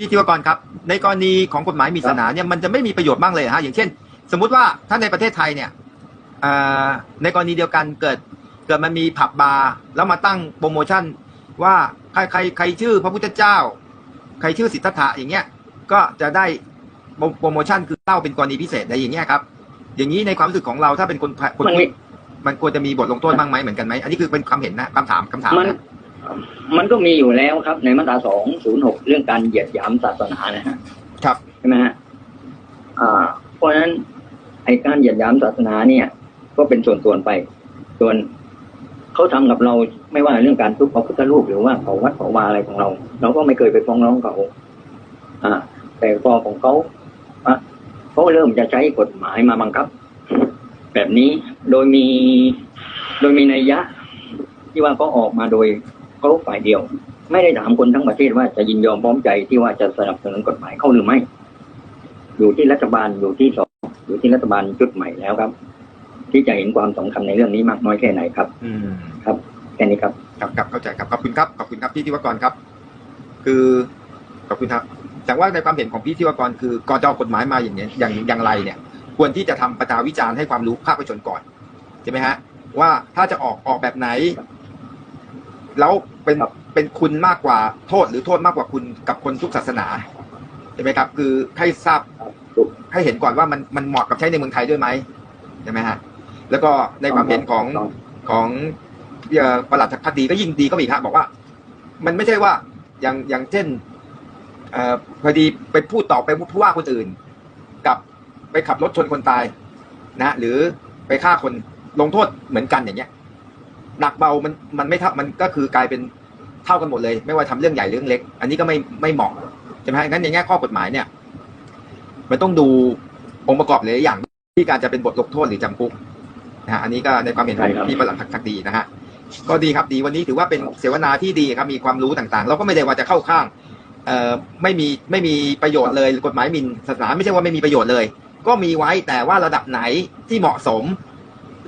พี่ธิวกรครับ ในกรณีของกฎหมายหมิ่นศาสนาเนี่ยมันจะไม่มีประโยชน์บ้างเลยฮะอย่างเช่น สมมุติว่าถ้าในประเทศไทยเนี่ยอ่าในกรณีเดียวกันเกิดเกิดมันมีผับบาร์แล้วมาตั้งโปรโมชั่นว่าใครใครใครชื่อพระพุทธเจ้า ใครชื่อสิทธัตถะอย่างเงี้ยก็จะได้โปรโปรโมชั่นคือเหล้าเป็นกรณีพิเศษอะไรอย่างเงี้ยครับ อย่างนี้ในความรู้สึกของเราถ้าเป็นคนคนมันไม่มันควรจะมีบทลงโทษบ้างไหมเหมือนกันไหมอันนี้คือเป็นความเห็นนะคำถามคำถามมันนะ มันก็มีอยู่แล้วครับ ในมาตราสองศูนย์หกเรื่องการเหยียดหยามศาสนานะฮะครับใช่ไหมฮะอ่า เพราะฉะนั้นไอ้การเหยียดหยามศาสนาเนี่ย ก็เป็นส่วนส่วนๆไป ส่วนเขาทำกับเราไม่ว่าเรื่องการทุบพระพุทธรูปหรือว่าเขาวัดเขาวาอะไรของเรา เราก็ไม่เคยไปฟ้องร้องเขาอ่า แต่พอของเขาอะเขาเริ่มจะใช้กฎหมายมาบังคับ แบบนี้โดยมีโดยมีนัยยะ ที่ว่าเขาออกมาโดย เขาฝ่ายเดียว ไม่ได้ถามคนทั้งประเทศว่าจะยินยอมพร้อมใจที่ว่าจะสนับสนุนกฎหมายเข้าหรือไม่ อยู่ที่รัฐบาลอยู่ที่สองอยู่ที่รัฐบาลชุดใหม่แล้วครับ ที่จะเห็นความสำคัญในเรื่องนี้มากน้อยแค่ไหนครับ อืมแค่นี้ครับครับครับเข้าใจครับขอบคุณครับขอบคุณครับพี่ธิวกรครับ คือขอบคุณครับ แต่ว่าในความเห็นของพี่ธิวกรคือก่อนจะออกกฎหมายมาอย่างเนี้ยอย่างอย่างไรเนี่ย ควรที่จะทำประชาวิจารณ์ให้ความรู้ภาคประชาชนก่อนใช่ไหมฮะว่าถ้าจะออกออกแบบไหน แล้วเป็นครับเป็นคุณมากกว่าโทษหรือโทษมากกว่าคุณกับคนทุกศาสนาใช่ไหมครับ คือให้ทราบให้เห็นก่อนว่ามันมันเหมาะกับใช้ในเมืองไทยด้วยไหมใช่ไหมฮะแล้วก็ในความเห็นของของประหลัดพักดีก็ยิ่งดีก็มีครับบอกว่า มันไม่ใช่ว่าอย่างอย่างเช่นอพอดีไปพูดต่อไปผู้ว่าคนอื่น กับไปขับรถชนคนตายนะ หรือไปฆ่าคนลงโทษเหมือนกันอย่างเงี้ย หนักเบามันมันไม่เท่ามันก็คือกลายเป็นเท่ากันหมดเลย ไม่ว่าทำเรื่องใหญ่เรื่องเล็ก อันนี้ก็ไม่ไม่เหมาะใช่ไหมฮะงั้นในแง่ข้อกฎหมายเนี่ย มันต้องดูองค์ประกอบหลายๆอย่างที่การจะเป็นบทลงโทษหรือจำคุกนะฮะอันนี้ก็ในความเห็นของใช่ครับพี่ประหลัดพักดีนะฮะก็ดีครับดีวันนี้ถือว่าเป็นเสวนาที่ดีครับมีความรู้ต่างๆ เราก็ไม่ได้ว่าจะเข้าข้างเอ่อไม่มีไม่มีประโยชน์เลยกฎหมายหมินศาสนาไม่ใช่ว่าไม่มีประโยชน์เลย ก็มีไว้แต่ว่าระดับไหนที่เหมาะสม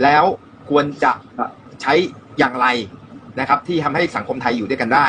แล้วควรจะ ใช้อย่างไรนะครับที่ทำให้สังคมไทยอยู่ด้วยกันได้